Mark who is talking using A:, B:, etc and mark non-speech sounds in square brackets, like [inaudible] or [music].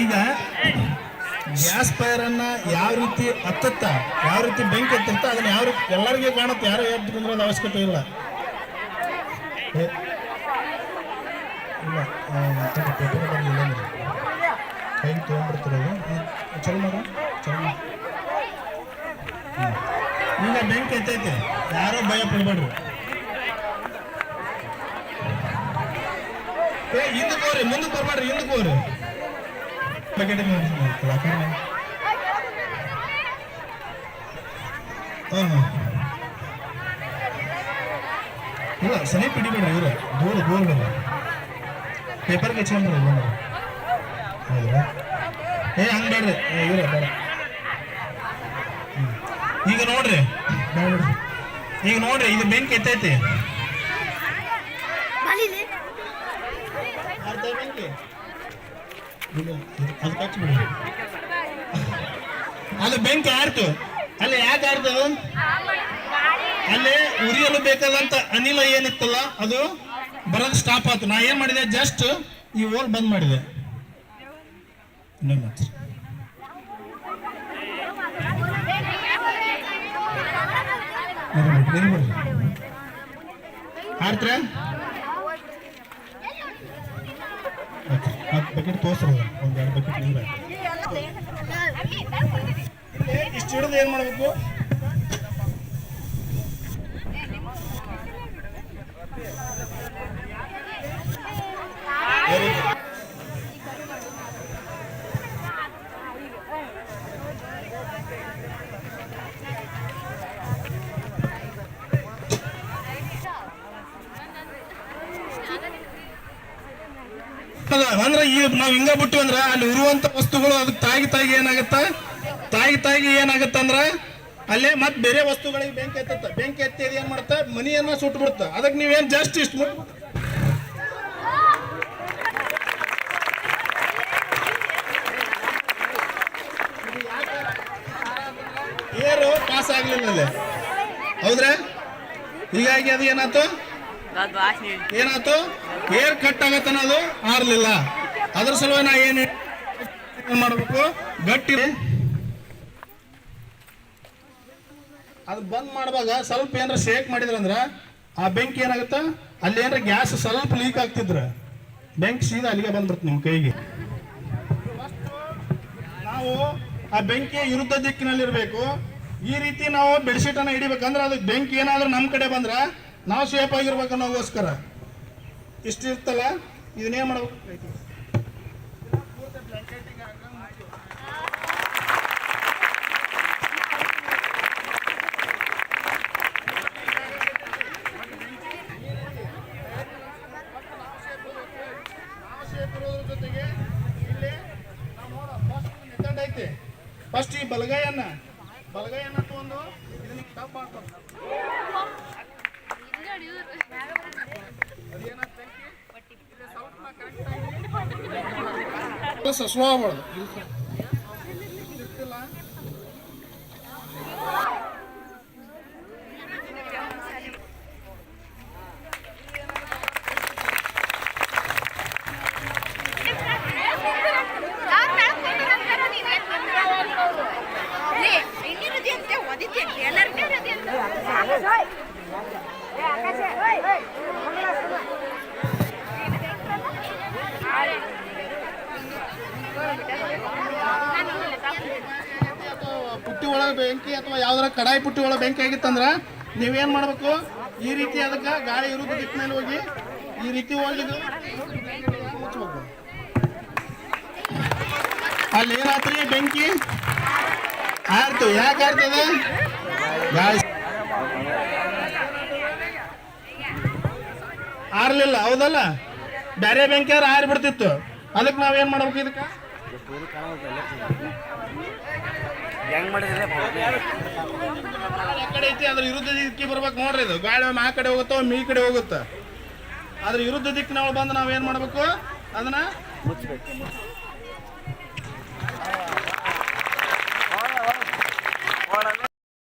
A: ಈಗ gas fire ಅನ್ನ ಯಾವ ರೀತಿ ಹತ್ತತ್ತ, ಯಾವ ರೀತಿ ಬೆಂಕಿ ಹತ್ತತ್ತ, ಅದನ್ನ ಯಾವ ರೀತಿ ಎಲ್ಲರಿಗೂ ಕಾಣುತ್ತೆ, ಯಾರು ಅನ್ನೋದು ಅವಶ್ಯಕತೆ ಇಲ್ಲ. ಇಲ್ಲ ಬೆಂಕಿ ಎತ್ತೈತೆ ಯಾರೋ ಭಯ ಪಡ್ಬೇಡ್ರಿ. ಏ ಹಿಂದಕ್ಕೆ ಹೋಗ್ರಿ ಮುಂದಕ್ಕೆ ಬರ್ಬೇಡ್ರಿ ಹಿಂದಕ್ಕೆ ಹೋಗ್ರಿ ಬಕೆಟ್ ಇಲ್ಲ ಸನಿ ಹಿಡಿಬೇಡ್ರಿ ಇವ್ರು ದೂರ ದೂರ ಬೇಡ ಪೇಪರ್ಗೆ ಹಚ್ಕೊಂಡ್ರಿ ಇಲ್ಲ ಹೌದ್ರಾ ಏ ಹಂಗೆ ಬೇಡ್ರಿ ಏ ಇವ್ರ ಬೇಡ ಹ್ಮ್. ಈಗ ನೋಡ್ರಿ ಬೇಡ ಬಿಡ್ರಿ. ಈಗ ನೋಡ್ರಿ ಇದು ಬೆಂಕಿ ಎತ್ತೈತಿ [laughs] ಅದು ಬೆಂಕಿ ಆರ್ತು. ಅಲ್ಲಿ, ಯಾಕೆ ಆರ್ತು ಅಲ್ಲೇ ಉರಿಯಲು ಬೇಕಾದಂತ ಅನಿಲ ಏನಿತ್ತಲ್ಲ, ಅದು ಬರೋದ್ ಸ್ಟಾಪ್ ಆಯ್ತು ನಾ ಏನ್ ಮಾಡಿದೆ? ಜಸ್ಟ್ ಈ ಓಲ್ ಬಂದ್ ಮಾಡಿದೆ? ಆರ್ತ್ರ. ಆರ್ತ್ರ ಹತ್ತು ಬಕೆಟ್ ತೋರಿಸ್ರಿ ಒಂದು ಎರಡು ಬಕೆಟ್ ನೀರು ಇಷ್ಟು ಹಿಡಿದು ಏನ್ ಮಾಡ್ಬೇಕು? ಅಂದ್ರೆ ಈ ನಾವ್ ಹಿಂಗ ಬಿಟ್ಟು ಅಂದ್ರೆ ಅಲ್ಲಿ ಇರುವಂತ ವಸ್ತುಗಳು ಅದಕ್ಕೆ ತಾಗಿ ತಾಗಿ ಏನಾಗತ್ತ? ತಾಗಿ ತಾಗಿ ಏನಾಗತ್ತ ಅಂದ್ರ ಅಲ್ಲೇ ಮತ್ತೆ ಬೇರೆ ವಸ್ತುಗಳಿಗೆ ಬೆಂಕಿ ಎತ್ತ ಬೆಂಕಿ ಎತ್ತಿ ಏನ್ ಮಾಡ್ತ? ಮನಿಯನ್ನ ಸುಟ್ಟು ಬಿಡುತ್ತ ಅದಕ್ಕೆ ನೀವೇನ್ ಜಾಸ್ತಿ ಇಷ್ಟ ಏರು ಪಾಸ್ ಆಗ್ಲಿಲ್ಲ ಹೌದ್ರಾ? ಹೀಗಾಗಿ ಅದು ಏನಾಯ್ತು ಏನಾಯ್ತು? ಏರ್ ಕಟ್ ಆಗತ್ತೆ ಅನ್ನೋದು ಆರ್ಲಿಲ್ಲ. ಅದ್ರ ಸಲುವಾಗಿ ನಾ ಏನ್ ಮಾಡಬೇಕು? ಗಟ್ಟಿ ಅದು ಬಂದ್ ಮಾಡುವಾಗ ಸ್ವಲ್ಪ ಏನಾರ ಶೇಕ್ ಮಾಡಿದ್ರಂದ್ರ ಆ ಬೆಂಕಿ ಏನಾಗುತ್ತ? ಅಲ್ಲಿ ಏನಾರ ಗ್ಯಾಸ್ ಸ್ವಲ್ಪ ಲೀಕ್ ಆಗ್ತಿದ್ರ. ಬೆಂಕಿ ಸೀದಾ ಅಲ್ಲಿಗೆ ಬಂದ್ಬಿಡ್ತು ನಿಮ್ ಕೈಗೆ. ನಾವು ಆ ಬೆಂಕಿಯ ವಿರುದ್ಧ ದಿಕ್ಕಿನಲ್ಲಿರ್ಬೇಕು. ಈ ರೀತಿ ನಾವು ಬೆಡ್ಶೀಟ್ ಅನ್ನ ಹಿಡಿಬೇಕಂದ್ರೆ ಅದು ಬೆಂಕಿ ಏನಾದ್ರೂ ನಮ್ಮ ಕಡೆ ಬಂದ್ರ ನಾವು ಶೇಪ್ ಆಗಿರ್ಬೇಕು ಅನ್ನೋಗೋಸ್ಕರ. ಇಷ್ಟು ಇರ್ತಲ್ಲ ಇದನ್ನೇನ್ ಮಾಡ್ಬೇಕು. ಫಸ್ಟ್ ಈ ಬಲಗೈಯನ್ನ ಬಲಗೈಯನ್ನ ತಗೊಂಡು ಇದನ್ನ ಟಪ್ ಮಾಡ್ಕೊಂಡು ಸ್ಲೋ ಪುಟ್ಟಿ ಒಳಗೆ ಬೆಂಕಿ ಅಥವಾ ಯಾವ್ದಾರ ಕಡಾಯಿ ಪುಟ್ಟಿ ಒಳಗೆ ಬೆಂಕಿ ಆಗಿತ್ತಂದ್ರ ನೀವೇನ್ ಮಾಡಬೇಕು? ಈ ರೀತಿ ಅದಕ್ಕೆ ಗಾಳಿ ಬಿಟ್ಟ ಮೇಲೆ ಹೋಗಿ ಈ ರೀತಿ ಹೋಗಿ ಅಲ್ಲಿ ಏನಾತ್ರಿ ಬೆಂಕಿ ಆರ್ತು. ಯಾಕೆ ಆರ್ತದ? ಆರ್ಲಿಲ್ಲ, ಹೌದಲ್ಲ? ಬೇರೆ ಬೆಂಕಿ ಆದ್ರೆ ಆರಿ ಬಿಡ್ತಿತ್ತು ಅದಕ್ಕೆ ನಾವೇನ್ ಮಾಡ್ಬೇಕು ಇದಕ್ಕೆ?
B: ಹೆಂಗ್ ಮಾಡಿದ್ರೆ
A: ಆ ಕಡೆ ಐತಿ ಅದ್ರ ವಿರುದ್ಧ ದಿಕ್ಕಿಗೆ ಬರ್ಬೇಕು ನೋಡ್ರಿ ಇದು ಗಾಳಿ ಒಮ್ಮೆ ಆ ಕಡೆ ಹೋಗುತ್ತೋ ಒಮ್ಮೆ ಈ ಕಡೆ ಹೋಗುತ್ತೆ ಅದ್ರ ವಿರುದ್ಧ ದಿಕ್ಕಿನೊಳಗೆ ಬಂದು ನಾವೇನ್ ಮಾಡ್ಬೇಕು. ಅದನ್ನ
B: ಮುಚ್ಚಬೇಕು